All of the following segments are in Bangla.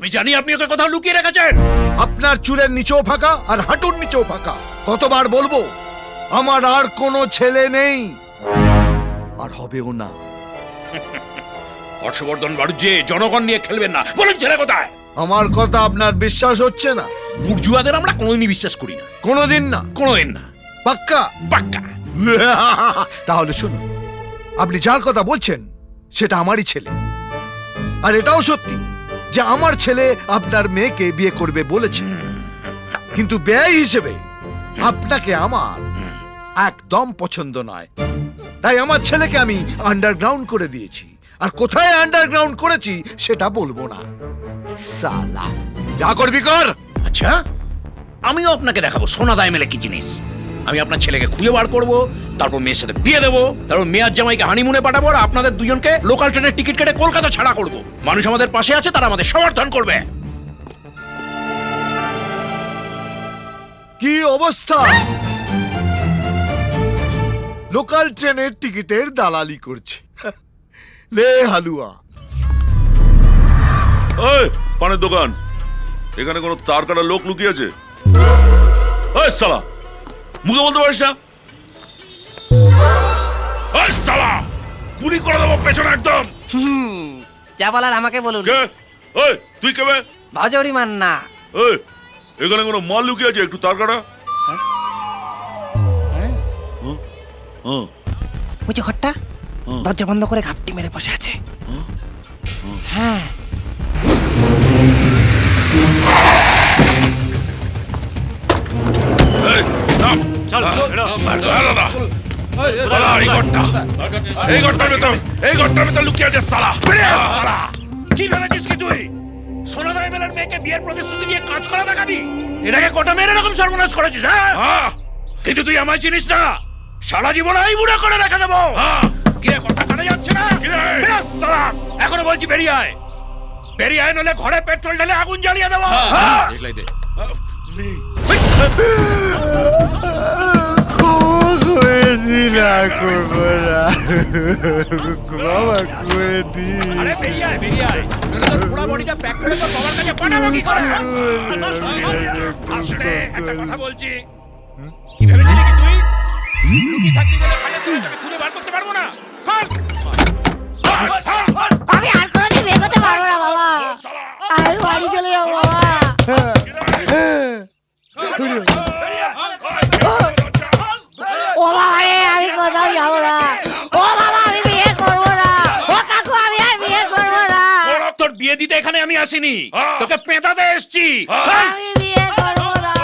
আমি জানি আপনি ওকে কোথাও লুকিয়ে রেখেছেন। আপনার চুলের নিচেও ফাঁকা আর হাঁটুর নিচেও ফাঁকা। কতবার বলব আমার আর কোনো ছেলে নেই। আর হবেও না। হর্ষবর্ধন বাড়ুজ্জে জনগণ নিয়ে খেলবেন না। বলুন ছেলে কোথায়? আমার কথা আপনার বিশ্বাস হচ্ছে না। বুর্জুয়াদের আমরা কোনোদিনই বিশ্বাস করি না। কোনোদিন না। কোনোদিন না। পাক্কা? পাক্কা। তাহলে শুনুন আপনি যার কথা বলছেন সেটা আমারই ছেলে। আর এটাও সত্যি যে আমার ছেলে আপনার মেয়েকে বিয়ে করবে বলেছে। কিন্তু ব্যয় হিসেবে আপনাকে আমার একদম পছন্দ নয়। তাই আমার ছেলেকে আমি আন্ডারগ্রাউন্ড করে দিয়েছি। আর কোথায় আন্ডারগ্রাউন্ড করেছি সেটা বলব না। সালা। যা করবি কর। আচ্ছা আমিও আপনাকে দেখাবো। সোনা দায় এমএলএ কি জিনিস? আমি আপনার ছেলেকে খুঁজে বার করব তারপর মেয়ের সাথে বিয়ে দেবো তারপর মেয়ার জামাইকে হানিমুনে পাঠাবো আর আপনাদের দুজনকে লোকাল ট্রেনের টিকিট কেটে কলকাতা ছাড়া করব। মানুষ আমাদের পাশে আছে তারা আমাদের সমর্থন করবে। কি অবস্থা? লোকাল ট্রেনের টিকিটের দালালি করছে। লে হালুয়া। ওই পানের দোকান। এখানে কোনো তার কাটা লোক লুকিয়েছে? ওই সালা মুখে বলতে পারিস না? গুলি করে দেবো পেছনে একদম। যা বলার আমাকে বলুন। কে? ওই তুই কেবে ভজরি মান না ওই এখানে কোনো মাল লুকিয়েছে একটু তার কাটা হ্যাঁ? হ্যাঁ। ওই যে ঘরটা দরজা বন্ধ করে ঘাপটি মেরে বসে আছে। হ্যাঁ। এই, ভেতর লুকিয়ে কি কি তুই মেয়েকে বিয়ের কাজ করা কটা করেছিস হ্যাঁ কিন্তু তুই আমার চিনিস না সারা জীবন এই বুড়া করে রেখে দেবো কানে যাচ্ছে না এখনও বলছি বেরিয়ে আয় বেরিয়ে আয় নলে ঘরে পেট্রোল ঢেলে আগুন জ্বালিয়ে দেবো হ্যাঁ। পুরো বডিটা প্যাক করে পাঠাবো কি ভেবেছিলি কি তুই লুকিয়ে থাকবি বলে খাটে তুলে তোকে খুঁজে বার করতে পারব না আমি আর কোনোদিন বিয়ে করতে পারব না বাবা আমি বাড়ি চলে যাব বাবা আমি কোথাও যাব না। ও বাবা আমি বিয়ে করব না। ও কাকু আমি আর বিয়ে করব না। তোর বিয়ে দিতে এখানে আমি আসিনি। তোকে পেঁদাতে এসছি। আমি বিয়ে করব না।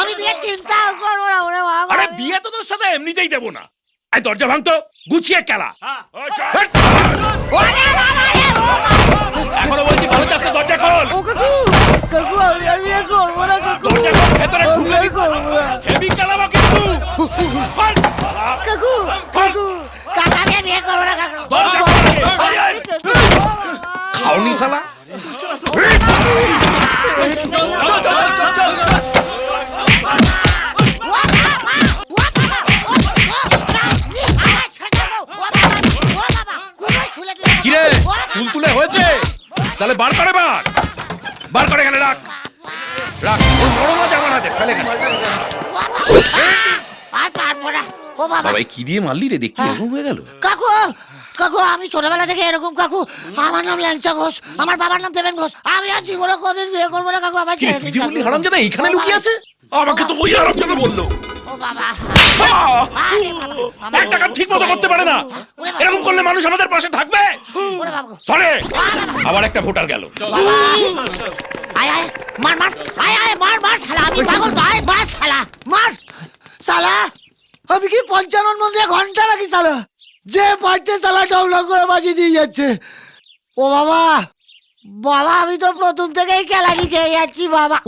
আমি বিয়ে চিন্তাও করব না ওরে বাবা। আরে বিয়ে তো তোর সাথে এমনিতেই দেবো না। এই দরজা ভাঙতো গুছিয়ে খেলা ওরে বাবা রে ও বাবা এখনও বলছি ভালো চাচ্ছে দরজা খোল ও কাকু কাকু আমি আর বিয়ে করব না কাকু দরজা খোল ভেতরে আমি ঢুকে বিয়ে করব না হেভি খেলাবো কিন্তু খোল। কাকু কাকু কাকা। আমি আর বিয়ে না কাকু। খাওনি শালা? কিরে তুলতুলে হয়েছে? তাহলে বার করে বার। বার করে এখানে রাখ। রাখ। বড় মাছ আমার হাতে। ফেলে গেল বাবা। কি দিয়ে মারলি রে? দেখতে এরকম হয়ে গেল? কাকু কাকু আমি ছোটবেলা থেকে এরকম কাকু। আমার নাম ল্যাংচা ঘোষ। আমার বাবার নাম দেবেন ঘোষ। আমি আর জীবনে কোনদিন বিয়ে করব না কাকু আমার কি ছেড়ে তুই দিন যে বললি? কাকু। হারামজাদা এইখানে লুকিয়ে আছে? আমাকে তো ওই আরাম কথা বলল। ও বাবা। আহ! আরে বাবা, আমার- একটা কাজ ঠিক মতো করতে পারে না। এরকম করলে মানুষ আমাদের পাশে থাকবে? ওরে বাবা। ধরে! আবার একটা ভোটার গেল। বাবা। আয় আয় মার মার। আয় আয় মার মার শালা। আমি পাগল তো। আয় মার শালা। মার শালা। আমি কি পঞ্চানন মন্দিরে ঘণ্টা লাগি সালা যে পারছে সালা ডবলং করে বাজিয়ে দিয়ে যাচ্ছে। ও বাবা বাবা, আমি তো প্রথম থেকেই খেলাটি খেয়ে যাচ্ছি, বাবা।